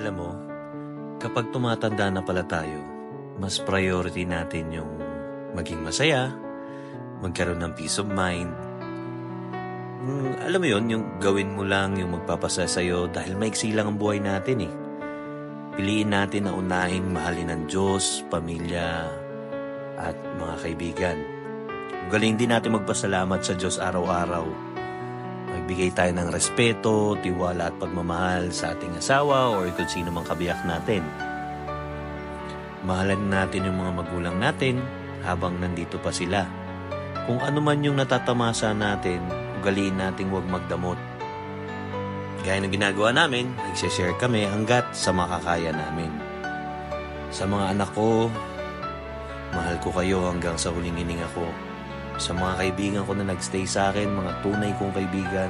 Alam mo, kapag tumatanda na pala tayo, mas priority natin yung maging masaya, magkaroon ng peace of mind. Mm, alam mo yon yung gawin mo lang yung magpapasaya sa'yo dahil maiksi lang ang buhay natin eh. Piliin natin na unahin mahalin ng Diyos, pamilya, at mga kaibigan. Galing din natin magpasalamat sa Diyos araw-araw. Magbigay tayo ng respeto, tiwala at pagmamahal sa ating asawa o kung sino mang kabiyak natin. Mahalan natin yung mga magulang natin habang nandito pa sila. Kung ano man yung natatamasa natin, ugaliin nating huwag magdamot. Gaya ng ginagawa namin, nagsishare kami hanggat sa makakaya namin. Sa mga anak ko, mahal ko kayo hanggang sa huling hininga ko. Sa mga kaibigan ko na nagstay sa akin, mga tunay kong kaibigan,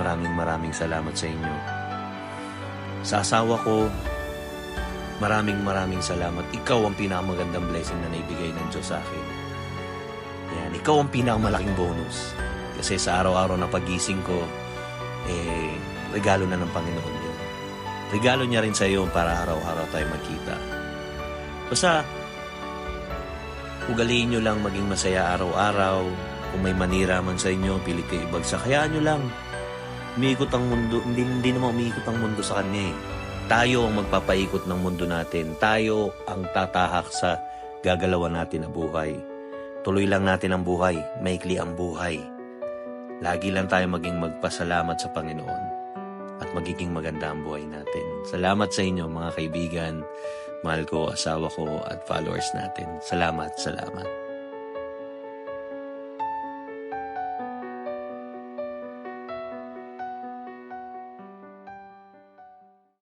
maraming maraming salamat sa inyo. Sa asawa ko, maraming maraming salamat. Ikaw ang pinakamagandang blessing na naibigay ng Diyos sa akin. Yan, ikaw ang pinakamalaking bonus. Kasi sa araw-araw na pagising ko, eh, regalo na ng Panginoon yun. Regalo niya rin sa iyo para araw-araw tayo magkita. Basta, ugaliin nyo lang maging masaya araw-araw. Kung may manira man sa inyo, pilit kayo ibagsak. Hayaan nyo lang. Umiikot ang mundo, hindi, hindi naman umiikot ang mundo sa kanya eh. Tayo ang magpapaikot ng mundo natin. Tayo ang tatahak sa gagalawan natin na buhay. Tuloy lang natin ang buhay. Maikli ang buhay. Lagi lang tayo maging magpasalamat sa Panginoon at magiging maganda ang buhay natin. Salamat sa inyo mga kaibigan, mahal ko, asawa ko at followers natin. Salamat, salamat.